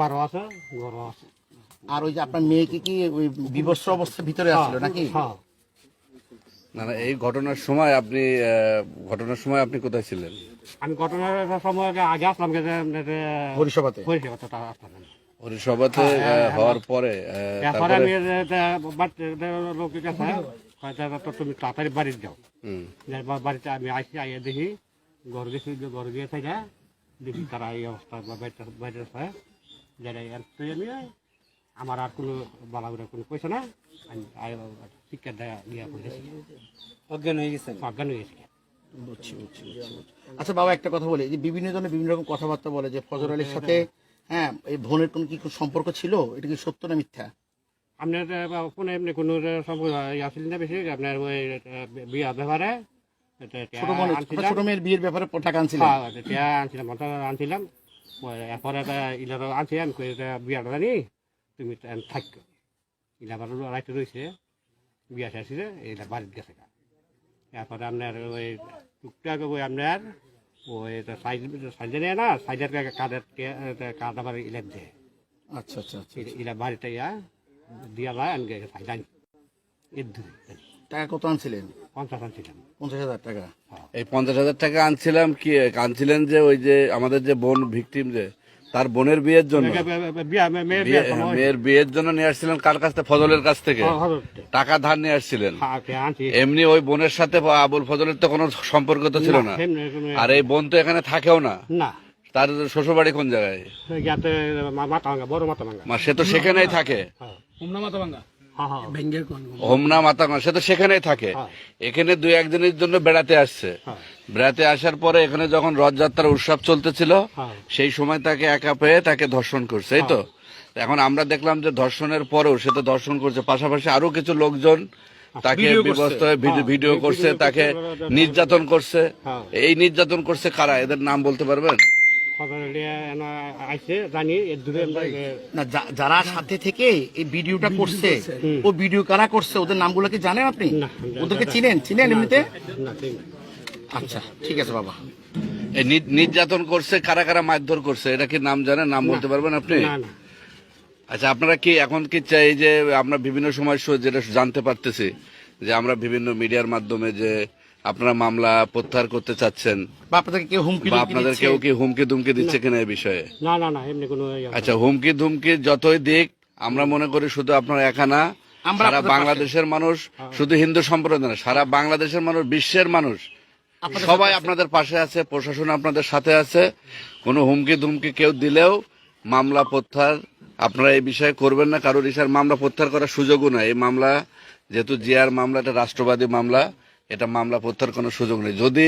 বারো আছে গরু আছে। আর ওই যে আপনার মেয়েকে কি ওই বিবস্ত্র অবস্থার ভিতরে আসছিল নাকি? হ্যাঁ। না না এই ঘটনার সময় আপনি ঘটনার সময় আপনি কোথায় ছিলেন? আমি ঘটনার সময় আগে আসলাম যে পরিষেবাতে পরিষেবা তো তারা আসলাম হরিসভাতে হওয়ার পরে তারপরে? আমি লোকের কাছে তুমি তাড়াতাড়ি বাড়িতে যাও। হুম, বাড়িতে আমি আসি আইয়ে দেখি ঘর গেছি যে ঘর গিয়ে থাকে দেখি তারা এই অবস্থা বাইরে আমি আমার আর কোনো বালা করে কোনো পয়সা না আমি শিক্ষা দেয়া ইয়া করেছি অজ্ঞান হয়ে গেছে অজ্ঞান হয়ে গেছে। বুঝছি বুঝছি। আচ্ছা বাবা একটা কথা বলি। যে বিভিন্ন জনের বিভিন্ন রকম কথাবার্তা বলে যে ফজর আলীর সাথে হ্যাঁ। এই বোনের কোন কি সম্পর্ক ছিল? এটা কি সত্য না মিথ্যা? আপনার ফোনে এমনি কোনো সম্পর্ক আসলে না বেশি? আপনার ওই বিয়া ব্যাপারে ছোট মেয়ের বিয়ের ব্যাপারে টাকা আনছিলেন? আনছিলাম আনছিলাম। ওই এরপরে ইলার আনছি কই এটা বিয়াটা জানি তুমি থাকো ইলা আবার রাইতে রয়েছে বিয়া শেষে এইটা বাড়িতে গেছে। এরপরে আপনার ওই টুকটাক ওই আপনার ওই সাইজ সাইজে নেয় না সাইজের কাদের কাঠ আবার ইলার দেয় আচ্ছা আচ্ছা ইলা- বাড়িতে ইয়া দিয়া যায় আমি সাইজ আনি এর দূরে টাকা কত আনছিলেন? পঞ্চাশ আনছিলাম। পঞ্চাশ হাজার টাকা। এই পঞ্চাশ হাজার টাকা আনছিলাম কি আনছিলেন যে ওই যে আমাদের যে বোন ভিকটিম যে তার বোনের বিয়ের জন্য? মেয়ের বিয়ে- বিয়ার সময় মেয়ের বিয়ের জন্য নিয়ে আসছিলেন কার কাছ থেকে? ফজলের কাছ থেকে। টাকা ধার নিয়ে আসছিলেন। হ্যাঁ এমনি ওই বোনের সাথে আবুল ফজলের তো কোনো সম্পর্ক তো ছিল না আর এই বোন তো এখানে থাকেও না। তার শ্বশুর বাড়ি কোন জায়গায় সে তো সেখানেই থাকে। হ্যাঁ হ্যাঁ হোমনা সে তো সেখানেই থাকে। এখানে দুই একদিনের জন্য বেড়াতে আসছে। হ্যাঁ। বেড়াতে আসার পরে এখানে যখন রথযাত্রার উৎসব চলতেছিল। সেই সময় তাকে একা পেয়ে তাকে ধর্ষণ করছে এই তো? এখন আমরা দেখলাম যে ধর্ষণের পরেও সে তো ধর্ষণ করছে। পাশাপাশি আরও কিছু লোকজন তাকে ভিডিও- ভিডিও করছে তাকে নির্যাতন করছে। এই নির্যাতন করছে কারা? এদের নাম বলতে পারবেন? যারা সাথে থেকে এই ভিডিওটা করছে ও ভিডিও কারা করছে ওদের নামগুলো কি জানেন আপনি? ওদেরকে চিনেন চিনেন এমনিতে? না ঠিক না। আচ্ছা ঠিক আছে বাবা। নির্যাতন করছে কারা কারা মারধর করছে এটা কি নাম জানেন? নাম বলতে পারবেন আপনি? না না। আচ্ছা আপনারা কি এখন কি চাই যে আমরা বিভিন্ন সময় যেটা জানতে পারতেছি যে আমরা বিভিন্ন মিডিয়ার মাধ্যমে যে আপনারা মামলা প্রত্যাহার করতে চাচ্ছেন বা আপনাদেরকে কেউ হুমকি বা আপনাদের কেউ কি হুমকি দুমকি দিচ্ছে কিনা এই বিষয়ে? না না না এমনি কোনো ইয়ে আচ্ছা হুমকি ধুমকি যতই দিক আমরা মনে করি শুধু আপনারা একা না সারা বাংলাদেশের মানুষ শুধু হিন্দু সম্প্রদায় না সারা বাংলাদেশের মানুষ বিশ্বের মানুষ সবাই আপনাদের পাশে আছে প্রশাসন আপনাদের সাথে আছে। কোনো হুমকি ধুমকি কেউ দিলেও মামলা প্রত্যাহার আপনারা এই বিষয়ে করবেন না কারোর ইসার মামলা প্রত্যাহার করার সুযোগও নাই। এই মামলা যেহেতু জিয়ার মামলা এটা রাষ্ট্রবাদী মামলা এটা মামলা প্রত্যাহার কোনো সুযোগ নেই। যদি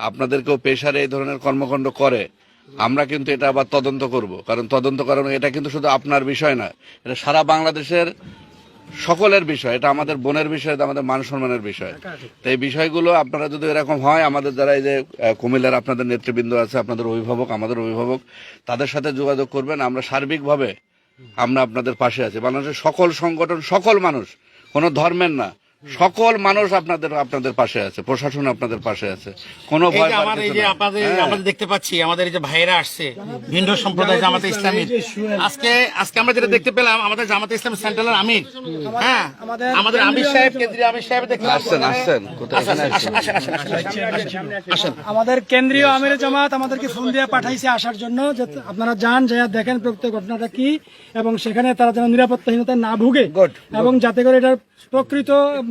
আপনাদেরকেও পেশারে এই ধরনের কর্মকাণ্ড করে, আমরা কিন্তু এটা আবার তদন্ত করব। কারণ তদন্ত করানো এটা কিন্তু শুধু আপনার বিষয় না, এটা সারা বাংলাদেশের সকলের বিষয়। এটা আমাদের বোনের বিষয় আমাদের মান সম্মানের বিষয়। তো এই বিষয়গুলো আপনারা যদি এরকম হয়, আমাদের যারা এই যে কুমিল্লার আপনাদের নেতৃবৃন্দ আছে, আপনাদের অভিভাবক, আমাদের অভিভাবক, তাদের সাথে যোগাযোগ করবেন। আমরা সার্বিকভাবে আমরা আপনাদের পাশে আছি। বাংলাদেশের সকল সংগঠন, সকল মানুষ, কোনো ধর্মের না। সকল মানুষ আপনাদের আপনাদের পাশে আছে প্রশাসন আপনাদের পাশে আছে। কোনো ভয় আমার এই যে আপনাদের হ্যাঁ। আমাদের দেখতে পাচ্ছি আমাদের এই যে ভাইরা আসছে ভিন্ন সম্প্রদায় জামাতে ইসলামী। আজকে আজকে আমরা যেটা দেখতে পেলাম আমাদের জামাতে ইসলাম সেন্ট্রালের আমির। হ্যাঁ আমাদের আমির সাহেব কেন্দ্রীয় আমির সাহেব দেখলাম আসছেন আসছেন। আসেন আমাদের কেন্দ্রীয় আমির জামাত আমাদেরকে ফোন দিয়ে পাঠাইছে আসার জন্য যে আপনারা যান যে দেখেন প্রকৃত ঘটনাটা কি এবং সেখানে তারা যেন নিরাপত্তাহীনতা না ভুগে এবং যাতে করে এটার প্রকৃত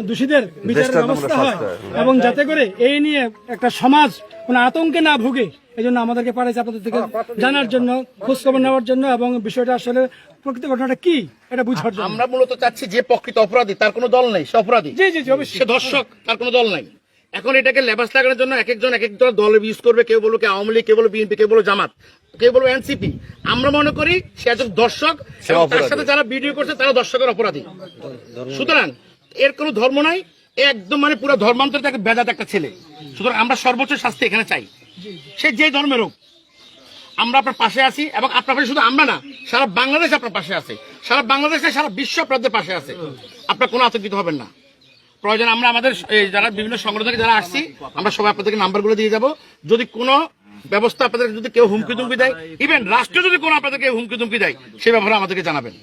দোষীদের বিচারের ব্যবস্থা হয়। এবং যাতে করে এই নিয়ে একটা সমাজ কোনো আতঙ্কে না ভুগে। এই জন্য আমাদেরকে পাঠাইছে আপনাদের থেকে জানার জন্য খোঁজ খবর নেওয়ার জন্য এবং বিষয়টা আসলে প্রকৃত ঘটনাটা কি এটা বুঝার জন্য। আমরা মূলত চাচ্ছি যে প্রকৃত অপরাধী তার কোনো দল নেই সে অপরাধী। জি জি জি অবশ্যই। সে দর্শক তার কোনো দল নাই। এখন এটাকে লেবাস লাগানোর জন্য এক একজন এক এক দল দল ইউজ করবে কেউ বলব কে আওয়ামী লীগ কেউ বলব বিএনপি কেউ বলব জামাত কেউ বলব এনসিপি আমরা মনে করি সে একজন দর্শক তার সাথে যারা ভিডিও করছে তারা দর্শকের অপরাধী। সুতরাং এর কোনো ধর্ম নাই, একদম মানে পুরো ধর্মান্তরিত একটা বেদাত একটা ছেলে। সুতরাং আমরা সর্বোচ্চ শাস্তি এখানে চাই। সে যে ধর্মের হোক, আমরা আপনার পাশে আছি এবং আপনার পাশে শুধু আমরা না, সারা বাংলাদেশ আপনার পাশে আছে। সারা বাংলাদেশে সারা বিশ্ব আপনাদের পাশে আছে। আপনার কোনো আতঙ্কিত হবেন না। প্রয়োজন আমরা আমাদের যারা বিভিন্ন সংগঠন থেকে যারা আসছি, আমরা সবাই আপনাদেরকে নাম্বারগুলো দিয়ে যাব। যদি কোনো ব্যবস্থা আপনাদের যদি কেউ হুমকি তুমকি দেয় ইভেন রাষ্ট্র যদি কোনো আপনাদেরকে হুমকি তুমকি দেয়, সে ব্যাপারে আমাদেরকে জানাবেন?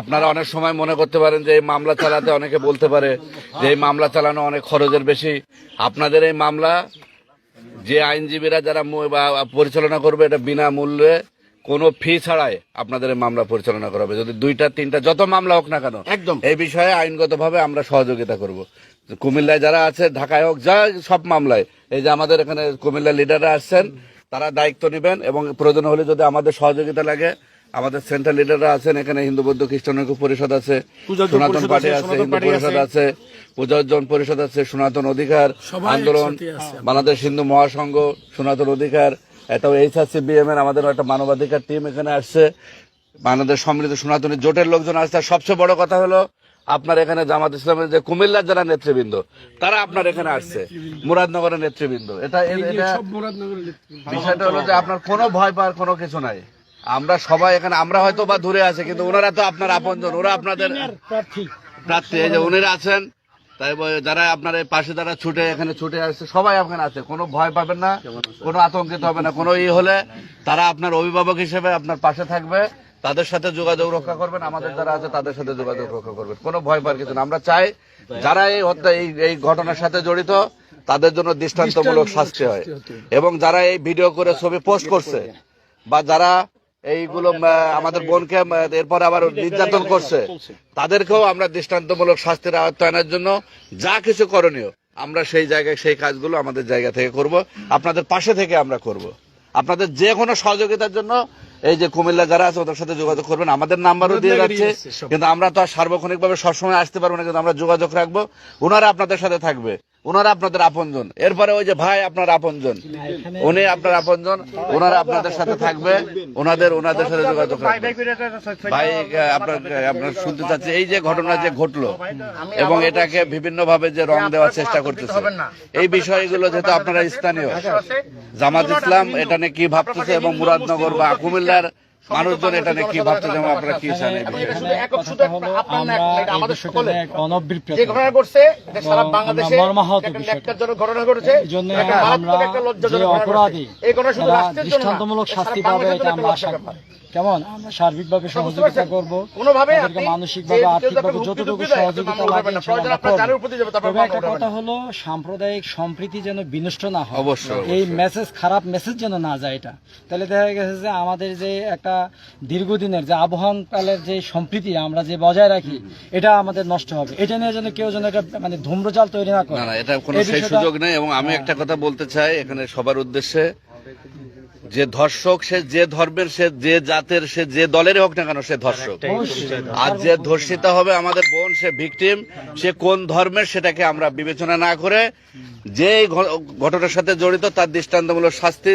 আপনারা অনেক সময় মনে করতে পারেন যে এই মামলা চালাতে অনেকে বলতে পারে যে এই মামলা চালানো অনেক খরচের বেশি। আপনাদের এই মামলা যে আইনজীবীরা যারা পরিচালনা করবে এটা বিনামূল্যে কোনো ফি ছাড়াই আপনাদের মামলা পরিচালনা করা হবে। যদি দুইটা তিনটা যত মামলা হোক না কেন একদম। এই বিষয়ে আইনগতভাবে আমরা সহযোগিতা করব। কুমিল্লায় যারা আছে ঢাকায় হোক যা সব মামলায় এই যে আমাদের এখানে কুমিল্লা লিডাররা আসছেন তারা দায়িত্ব নেবেন এবং প্রয়োজন হলে যদি আমাদের সহযোগিতা লাগে আমাদের সেন্ট্রাল লিডাররা আছেন এখানে হিন্দু বৌদ্ধ খ্রিস্টান ঐক্য পরিষদ আছে সনাতন পার্টি আছে, হিন্দু পরিষদ আছে। পূজার্জন পরিষদ আছে সনাতন অধিকার আন্দোলন বাংলাদেশ হিন্দু মহাসংঘ সনাতন অধিকার এটা এইচআরসি বিএম এর আমাদের একটা মানবাধিকার টিম এখানে আসছে। বাংলাদেশ সম্মিলিত সনাতনী জোটের লোকজন আসছে আর সবচেয়ে বড় কথা হলো আপনার এখানে জামাত ইসলামের যে কুমিল্লার যারা নেতৃবৃন্দ তারা আপনার এখানে আসছে মুরাদনগরের নেতৃবৃন্দ। এটা এটা বিষয়টা হলো যে আপনার কোনো ভয় পাওয়ার কোনো কিছু নাই। আমরা সবাই এখানে আমরা হয়তো বা দূরে আছে কিন্তু ওনারা তো আপনার আপনজন ওরা আপনাদের প্রার্থী। এই যে উনিরা আছেন তাই যারা আপনার পাশে যারা ছুটে এখানে ছুটে আসছে সবাই এখানে আছে কোনো ভয় পাবেন না কোনো আতঙ্কিত হবে না কোনো ই হলে তারা আপনার অভিভাবক হিসেবে আপনার পাশে থাকবে তাদের সাথে যোগাযোগ রক্ষা করবেন আমাদের যারা আছে তাদের সাথে যোগাযোগ রক্ষা করবেন কোনো ভয় পাওয়ার কিছু না। আমরা চাই যারা এই হত্যা এই এই ঘটনার সাথে জড়িত তাদের জন্য দৃষ্টান্তমূলক শাস্তি হয়। এবং যারা এই ভিডিও করে ছবি পোস্ট করছে বা যারা এইগুলো আমাদের বোনকে এরপর আবার নির্যাতন করছে। তাদেরকেও আমরা দৃষ্টান্তমূলক শাস্তির আওতায়নের জন্য যা কিছু করণীয় আমরা সেই জায়গায় সেই কাজগুলো আমাদের জায়গা থেকে করব আপনাদের পাশে থেকে আমরা করব। আপনাদের যে কোনো সহযোগিতার জন্য এই যে কুমিল্লা যারা আছে ওদের সাথে যোগাযোগ করবেন। আমাদের নাম্বারও দিয়ে যাচ্ছে কিন্তু আমরা তো আর সার্বক্ষণিকভাবে সবসময় আসতে পারব না কিন্তু আমরা যোগাযোগ রাখব। ওনারা আপনাদের সাথে থাকবে। ওনারা আপনাদের আপনজন। এরপরে ওই যে ভাই আপনার আপনজন। উনি আপনার আপনজন, ওনারা আপনাদের সাথে থাকবে, ওনাদের ওনাদের সাথে যোগাযোগ ভাই আপনার আপনার শুনতে চাচ্ছি, এই যে ঘটনা যে ঘটলো, এবং এটাকে বিভিন্ন ভাবে যে রং দেওয়ার চেষ্টা করতেছে, এই বিষয়গুলো যেহেতু আপনারা স্থানীয়, জামাত ইসলাম এটা নিয়ে কি ভাবতেছে এবং মুরাদনগর বা কুমিল্লার মানুষজন এটা নিয়ে কি ভাবতেছে এবং আপনারা কি চান শুধু একক শুধু একটা আপনার না একটা, এটা আমাদের সকলে যে ঘটনা ঘটছে এটা সারা বাংলাদেশে। ঘটনা ঘটেছে এই জন্য একটা মারাত্মক একটা লজ্জাজনক অপরাধী এই ঘটনা শুধু দৃষ্টান্তমূলক শাস্তি পাবে এটা আমরা আশা করি কেমন? আমরা সার্বিকভাবে সহযোগিতা করব মানসিকভাবে আর্থিকভাবে যতটুকু সহযোগিতা লাগে একটা কথা। হলো সাম্প্রদায়িক সম্প্রীতি যেন বিনষ্ট না হয়। অবশ্যই, এই মেসেজ খারাপ মেসেজ যেন না যায় এটা। তাহলে দেখা গেছে যে আমাদের যে একটা দীর্ঘদিনের যে আবহান কালের যে সম্প্রীতি আমরা যে বজায় রাখি এটা আমাদের নষ্ট হবে। এটা নিয়ে যেন কেউ যেন একটা মানে ধূম্রজাল তৈরি না করে। না না এটা কোনো সেই সুযোগ নেই এবং আমি একটা কথা বলতে চাই এখানে সবার উদ্দেশ্যে। যে ধর্ষক সে যে ধর্মের সে যে জাতের সে যে দলেরই হোক না কেন সে ধর্ষক। আর যে ধর্ষিত হবে আমাদের বোন সে ভিকটিম সে কোন ধর্মের সেটাকে আমরা বিবেচনা না করে যে ঘটনার সাথে জড়িত তার দৃষ্টান্তমূলক শাস্তি